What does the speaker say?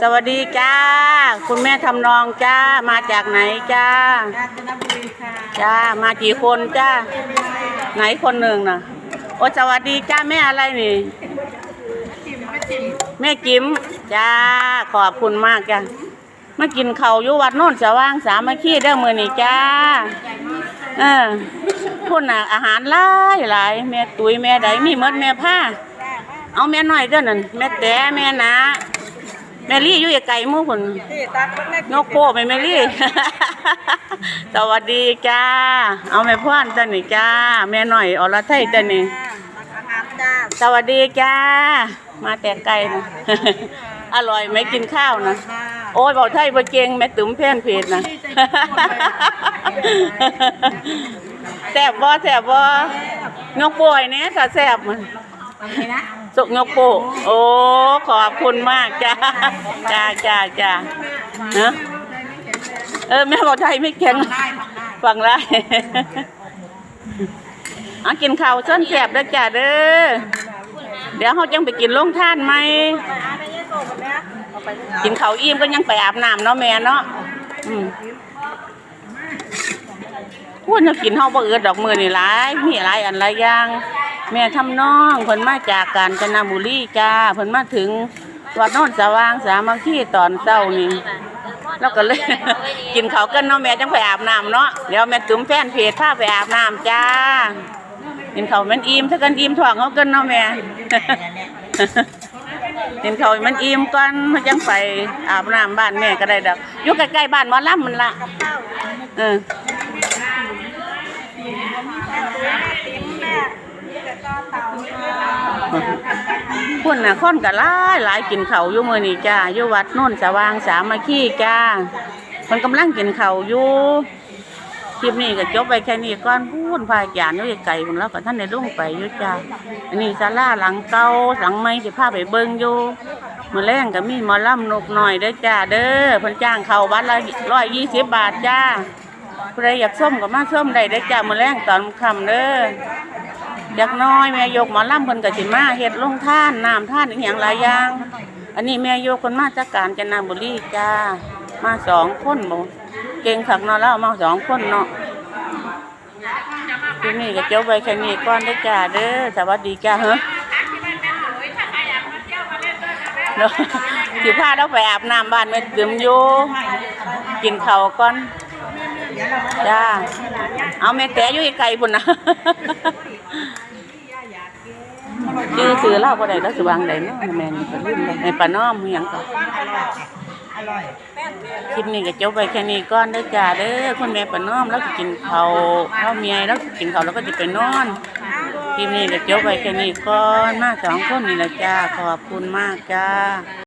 สวัสดีจ้า คุณแม่ทำนองจ้า มาจากไหนจ้า กาญจนบุรีค่ะจ้า มากี่คนจ้า ไหนคนหนึ่งน่ะโอ้สวัสดีจ้าแม่อะไรนี่ จิ๋มไม่จิ๋มแม่จิ๋มจ้า ขอบคุณมากจ้ามากินข้าวอยู่วัดโน่นสว่างสามัคคีเด้อมือนี่จ้า เออพุ่นน่ะอาหารหลายหลายแม่ตุ้ยแม่ใดมีหมดแม่ผ้า เอาแม่น้อยเด้อนั่นแม่แต่แม่นา แม่ลี่อยู่ไกลๆหมู่พุ่นที่ตักเล็กนกโป้แม่แม่ลี่ สวัสดีจ้า เอาแม่พ่อนจ้านี่จ้า แม่น้อยอรไทยจ้านี่ตักอาหารจ้าสวัสดีจ้า มาแต่ไกลนะ อร่อยไหมกินข้าวนะค่ะโอ้ยบอกไทยบ่เก่งแม่ตุ๋มแพนเพจนะ แซ่บบ่แซ่บบ่นกป่วยเนี่ยถ้าแซ่บมันอะไรนะ สุกนกโปโอ้ขอบคุณมากจ้าจ้าจ้าจ้าเนอะเออแม่บอกไทยไม่แข็งได้ทำได้ฟังไรเอากินข้าวส้นแซ่บเด้อจ้าเด้อเดี๋ยวเขาจังไปกินโรงท่านไหมกินข้าวอิ่มก็ยังไปอาบน้ำเนาะแม่เนาะอืมพูดจะกินเฮาบ่เอือดดอกมือนี่หลายมีหลายอันหลายอย่าง แม่ทำน้องเพิ่นมาจากกาญจนบุรีจ้าเพิ่นมาถึงวัดโนนสว่างสามัคคีตอนเช้านี่แล้วก็เลย กินข้าวกันเนาะแม่จังไปอาบน้ำเนาะเดี๋ยวแม่ตุ้มแฟนเพจพาไปอาบน้ำจ้า กินข้าวแมันอิ่มถ้ากันอิ่มท้องเขากันเนาะแม่ กินข้าวให้มันอิ่มก่อนจังไปอาบน้ำบ้านแม่ก็ได้ดอกอยู่ใกล้ๆบ้านหมอลำมันละเออ พุ่นน่ะคนก็หลายหลายกินเขาวอยู่มื้อนี้จ้าอยู่วัดโน่นสว่างสามัคคีจ้าเพิ่นกำลังกินเขาวอยู่คลิปนี้ก็จบไปแค่นี้ก่อนพูนพาจารย์อยู่ไกลๆพุ่นแล้วก็ท่านได้ลงไปอยู่จ้าอันนี้ศาลาหลังเก่าหลังใหม่สิพาไปเบิ่งอยู่มื้อแรงก็มีหมอลำนกน้อยเด้อจ้าเด้อเพิ่นจ้างเข้าวัดละ120 บาทจ้าผู้ใดอยากส้มก็มาส้มได้เด้อจ้ามื้อแรงตอนค่ำเด้อ อยากน้อยแม่ยกหมอลำเพิ่นก็สิมาเฮ็ดลงท่านน้ำท่านอีหยังหลายอย่าง อันนี้แม่ยกคนมาจากกาญจนบุรีจ้ามาสองคนบ่เก่งขักนาะแล้วมาสองคนเนาะที่นี่ก็เจ้าไปแค่นี้ก่อนเด้จ้าเด้อสวัสดีจ้าเฮ้อเนาะสิพาเราไปอาบน้ำบ้านแม่ดื่มอยู่กินเขาก่อน จ้า เอาแม่แต่อยู่ไกลพุ่นนะ ชื่อซื้อเล่าก็ได้แล้วสิวางได้เนาะแม่นก็ลืมเลยในปาน้อมอิหยังก่อคลิปนี้ก็จบไปแค่นี้ก่อนเด้อจ้าเด้อคุณแม่ปาน้อมแล้วก็กินข้าวข้าวเมียแล้วกินข้าวแล้วก็จะไปนอนคลิปนี้ก็จบไปแค่นี้ก่อนมาสองคนนี่แหละจ้าขอบคุณมากจ้า